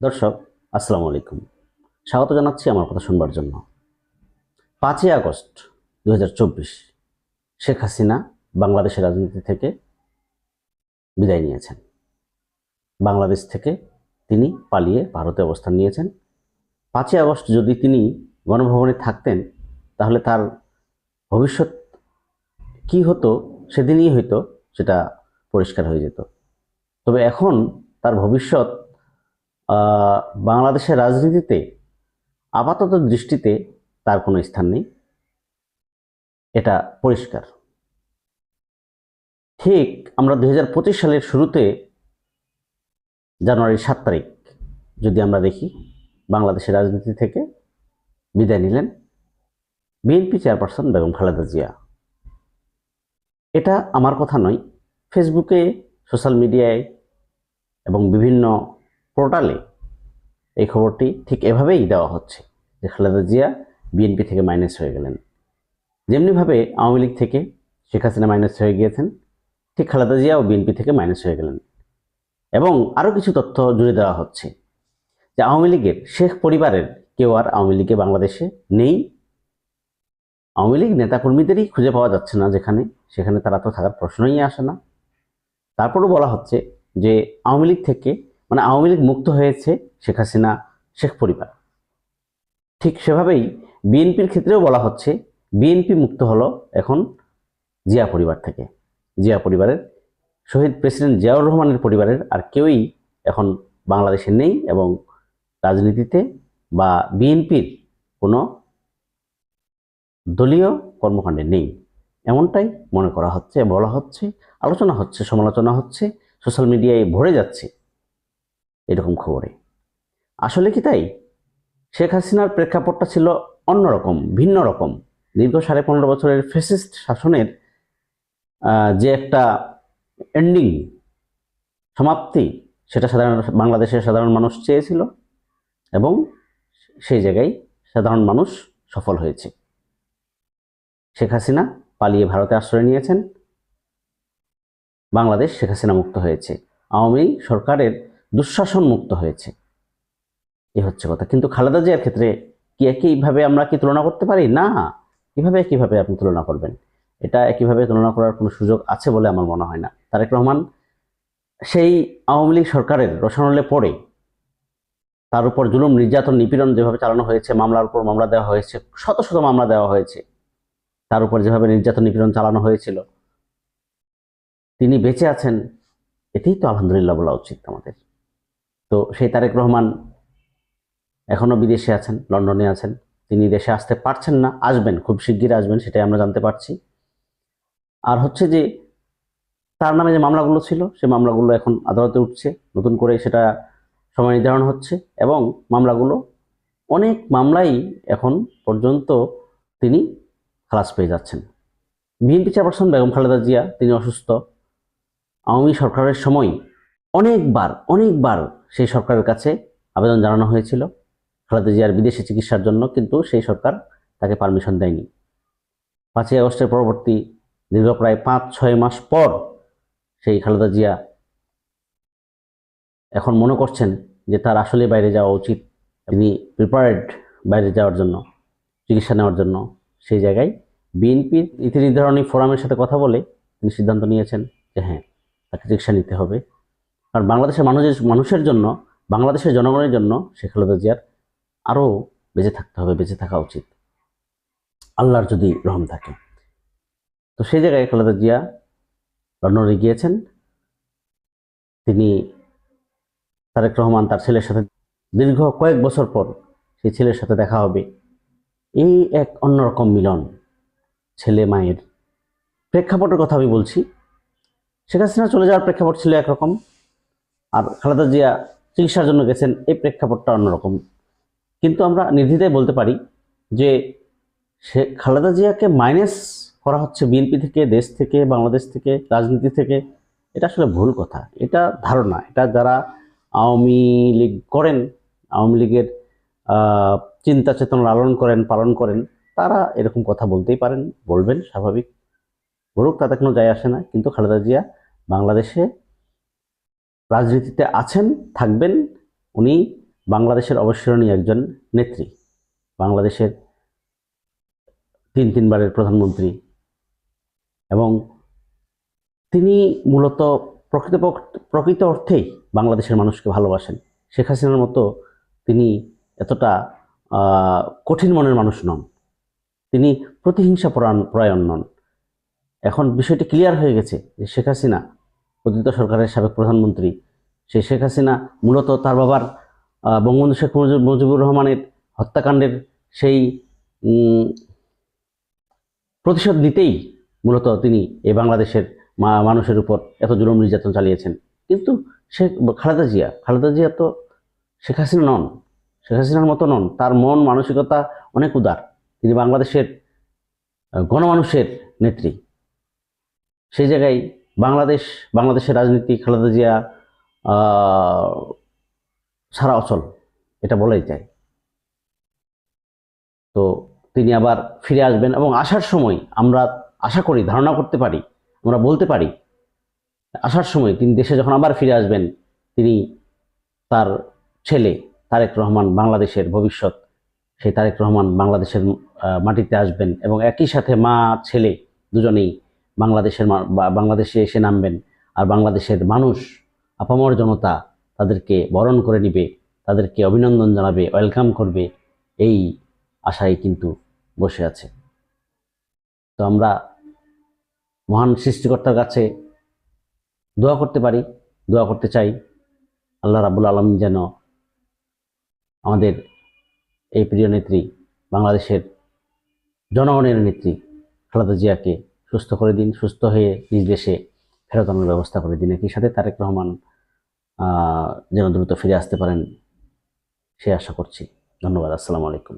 দর্শক, আসসালামু আলাইকুম। স্বাগত জানাচ্ছি আমার কথা শুনবার জন্য। পাঁচই আগস্ট দু হাজার চব্বিশ, শেখ হাসিনা বাংলাদেশের রাজনীতি থেকে বিদায় নিয়েছেন। বাংলাদেশ থেকে তিনি পালিয়ে ভারতে অবস্থান নিয়েছেন। পাঁচই আগস্ট যদি তিনি গণভবনে থাকতেন, তাহলে তার ভবিষ্যৎ কি হতো, সেদিনই হয়তো সেটা পরিষ্কার হয়ে যেত। তবে এখন তার ভবিষ্যৎ বাংলাদেশের রাজনীতিতে আপাতত দৃষ্টিতে তার কোনো স্থান নেই। এটা পরিষ্কার। ঠিক আমরা দু হাজার পঁচিশ সালের শুরুতে জানুয়ারির সাত তারিখ যদি আমরা দেখি, বাংলাদেশের রাজনীতি থেকে বিদায় নিলেন বিএনপি চেয়ারপারসন বেগম খালেদা জিয়া। এটা আমার কথা নয়, ফেসবুকে, সোশ্যাল মিডিয়ায় এবং বিভিন্ন পোর্টালে এই খবরটি ঠিক এভাবেই দেওয়া হচ্ছে যে খালেদা জিয়া বিএনপি থেকে মাইনাস হয়ে গেলেন। যেমনিভাবে আওয়ামী লীগ থেকে শেখ হাসিনা মাইনাস হয়ে গিয়েছেন, ঠিক খালেদা জিয়াও বিএনপি থেকে মাইনাস হয়ে গেলেন। এবং আরও কিছু তথ্য জুড়ে দেওয়া হচ্ছে যে আওয়ামী লীগের শেখ পরিবারের কেউ আর আওয়ামী লীগে বাংলাদেশে নেই। আওয়ামী লীগ নেতাকর্মীদেরই খুঁজে পাওয়া যাচ্ছে না যেখানে, সেখানে তারা তো থাকার প্রশ্নই আসে না। তারপরও বলা হচ্ছে যে আওয়ামী লীগ থেকে মানে আওয়ামী লীগ মুক্ত হয়েছে শেখ হাসিনা, শেখ পরিবার। ঠিক সেভাবেই বিএনপির ক্ষেত্রেও বলা হচ্ছে, বিএনপি মুক্ত হলো এখন জিয়া পরিবার থেকে। জিয়া পরিবারের, শহীদ প্রেসিডেন্ট জিয়াউর রহমানের পরিবারের আর কেউই এখন বাংলাদেশে নেই এবং রাজনীতিতে বা বিএনপির কোনো দলীয় কর্মকাণ্ডে নেই। এমনটাই মনে করা হচ্ছে, বলা হচ্ছে, আলোচনা হচ্ছে, সমালোচনা হচ্ছে, সোশ্যাল মিডিয়ায় ভরে যাচ্ছে এরকম খবরে। আসলে কি তাই? শেখ হাসিনার প্রেক্ষাপটটা ছিল অন্যরকম, ভিন্ন রকম। দীর্ঘ সাড়ে পনেরো বছরের ফেসিস্ট শাসনের যে একটা এন্ডিং সমাপ্তি, সেটা সাধারণ বাংলাদেশের সাধারণ মানুষ চেয়েছিল এবং সেই জায়গায় সাধারণ মানুষ সফল হয়েছে। শেখ হাসিনা পালিয়ে ভারতে আশ্রয় নিয়েছেন। বাংলাদেশ শেখ হাসিনা মুক্ত হয়েছে। আওয়ামী সরকারের দুঃশাসন মুক্ত হয়েছে। এই হচ্ছে কথা। কিন্তু খালেদা জিয়ার ক্ষেত্রে কি একইভাবে আমরা কি তুলনা করতে পারি? না। কীভাবে কীভাবে আপনি তুলনা করবেন। এটা একইভাবে তুলনা করার কোনো সুযোগ আছে বলে আমার মনে হয় না। তারেক রহমান সেই আওয়ামী লীগ সরকারের রসানলে পড়ে তার উপর জুলুম, নির্যাতন, নিপীড়ন যেভাবে চালানো হয়েছে, মামলার উপর মামলা দেওয়া হয়েছে, শত শত মামলা দেওয়া হয়েছে, তার উপর যেভাবে নির্যাতন, নিপীড়ন চালানো হয়েছিল, তিনি বেঁচে আছেন, এতেই তো আলহামদুলিল্লাহ বলা উচিত আমাদের। তো সেই তারেক রহমান এখনও বিদেশে আছেন, লন্ডনে আছেন। তিনি দেশে আসতে পারছেন না, আসবেন, খুব শিগগির আসবেন, সেটাই আমরা জানতে পারছি। আর হচ্ছে যে, তার নামে যে মামলাগুলো ছিল, সে মামলাগুলো এখন আদালতে উঠছে, নতুন করে সেটা সময় নির্ধারণ হচ্ছে, এবং মামলাগুলো অনেক মামলাই এখন পর্যন্ত তিনি খালাস পেয়ে যাচ্ছেন। বিএনপি চেয়ারপারসন বেগম খালেদা জিয়া, তিনি অসুস্থ। আওয়ামী সরকারের সময় অনেকবার অনেকবার সেই সরকারের কাছে আবেদন জানানো হয়েছিল। খালেদা জিয়ার বিদেশে চিকিৎসার জন্য কিন্তু সেই সরকার তাকে পারমিশন দেয়নি। পাঁচই আগস্টের পরবর্তী দীর্ঘ প্রায় পাঁচ, ছয় মাস পর সেই খালেদা জিয়া এখন মনে করছেন যে তার আসলে বাইরে যাওয়া উচিত। তিনি প্রিপারেড বাইরে যাওয়ার জন্য, চিকিৎসা নেওয়ার জন্য সেই জায়গায় বিএনপির নীতি নির্ধারণী ফোরামের সাথে কথা বলে তিনি সিদ্ধান্ত নিয়েছেন যে হ্যাঁ তাকে চিকিৎসা নিতে হবে। কারণ বাংলাদেশের মানুষের মানুষের জন্য, বাংলাদেশের জনগণের জন্য শেখ খালেদা জিয়ার আরও বেঁচে থাকতে হবে, বেঁচে থাকা উচিত। আল্লাহর যদি রহম থাকে। তো সেই জায়গায় খালেদা জিয়া লন্ডনে গিয়েছেন। তিনি তারেক রহমান তার ছেলের সাথে দীর্ঘ কয়েক বছর পর সেই ছেলের সাথে দেখা হবে। এই এক অন্যরকম মিলন ছেলে মায়ের। প্রেক্ষাপটের কথা আমি বলছি। শেখ হাসিনা চলে যাওয়ার প্রেক্ষাপট ছিল একরকম। আর খালেদা জিয়া চিকিৎসার জন্য গেছেন, এই প্রেক্ষাপটটা অন্যরকম। কিন্তু আমরা নির্দ্বিধায় বলতে পারি যে সে খালেদা জিয়াকে মাইনাস করা হচ্ছে বিএনপি থেকে, দেশ থেকে, বাংলাদেশ থেকে, রাজনীতি থেকে, এটা আসলে ভুল কথা। এটা ধারণা। এটা যারা আওয়ামী লীগ করেন, আওয়ামী লীগের চিন্তা চেতনা লালন করেন, পালন করেন, তারা এরকম কথা বলতেই পারেন, বলবেন স্বাভাবিক। বলুক, তাতে কোনো যায় আসে না। কিন্তু খালেদা জিয়া বাংলাদেশে রাজনীতিতে আছেন, থাকবেন, উনি বাংলাদেশের অবসরণীয় একজন নেত্রী, বাংলাদেশের তিন তিনবারের প্রধানমন্ত্রী এবং তিনি মূলত প্রকৃত প্রকৃত অর্থেই বাংলাদেশের মানুষকে ভালোবাসেন। শেখ হাসিনার মতো তিনি এতটা কঠিন মনের মানুষ নন। তিনি প্রতিহিংসা পরায়ণ পরায়ণ নন। এখন বিষয়টি ক্লিয়ার হয়ে গেছে যে শেখ হাসিনা প্রকৃত সরকারের সাবেক প্রধানমন্ত্রী সেই শেখ হাসিনা মূলত তার বাবার বঙ্গবন্ধু শেখ মুজিবুর রহমানের হত্যাকাণ্ডের সেই প্রতিশোধ নিতেই মূলত তিনি এই বাংলাদেশের মানুষের উপর এত জুলুম নির্যাতন চালিয়েছেন। কিন্তু শেখ খালেদা জিয়া খালেদা জিয়া তো শেখ হাসিনা নন। শেখ হাসিনার মতো নন। তার মন, মানসিকতা অনেক উদার। তিনি বাংলাদেশের গণমানুষের নেত্রী। সেই জায়গায় বাংলাদেশ, বাংলাদেশের রাজনীতি, খালেদা জিয়া সারা অচল, এটা বলাই যায়। তো তিনি আবার ফিরে আসবেন এবং আসার সময় আমরা আশা করি, ধারণা করতে পারি, আমরা বলতে পারি, আসার সময় তিনি দেশে যখন আবার ফিরে আসবেন, তিনি তার ছেলে তারেক রহমান বাংলাদেশের ভবিষ্যৎ, সেই তারেক রহমান বাংলাদেশের মাটিতে আসবেন এবং একই সাথে মা, ছেলে দুজনেই বাংলাদেশের বাংলাদেশে এসে নামবেন। আর বাংলাদেশের মানুষ, আপামর জনতা তাদেরকে বরণ করে নিবে, তাদেরকে অভিনন্দন জানাবে, ওয়েলকাম করবে, এই আশায় কিন্তু বসে আছে। তো আমরা মহান সৃষ্টিকর্তার কাছে দোয়া করতে পারি, দোয়া করতে চাই। আল্লাহ রাবুল আলম যেন আমাদের এই প্রিয় নেত্রী, বাংলাদেশের জনগণের নেত্রী, খালেদা জিয়াকে সুস্থ করে দিন, সুস্থ হয়ে নিজ দেশে ফেরত আনার ব্যবস্থা করে দিন। একই সাথে তারেক রহমান যেন দ্রুত ফিরে আসতে পারেন সে আশা করছি। ধন্যবাদ আসসালামু আলাইকুম।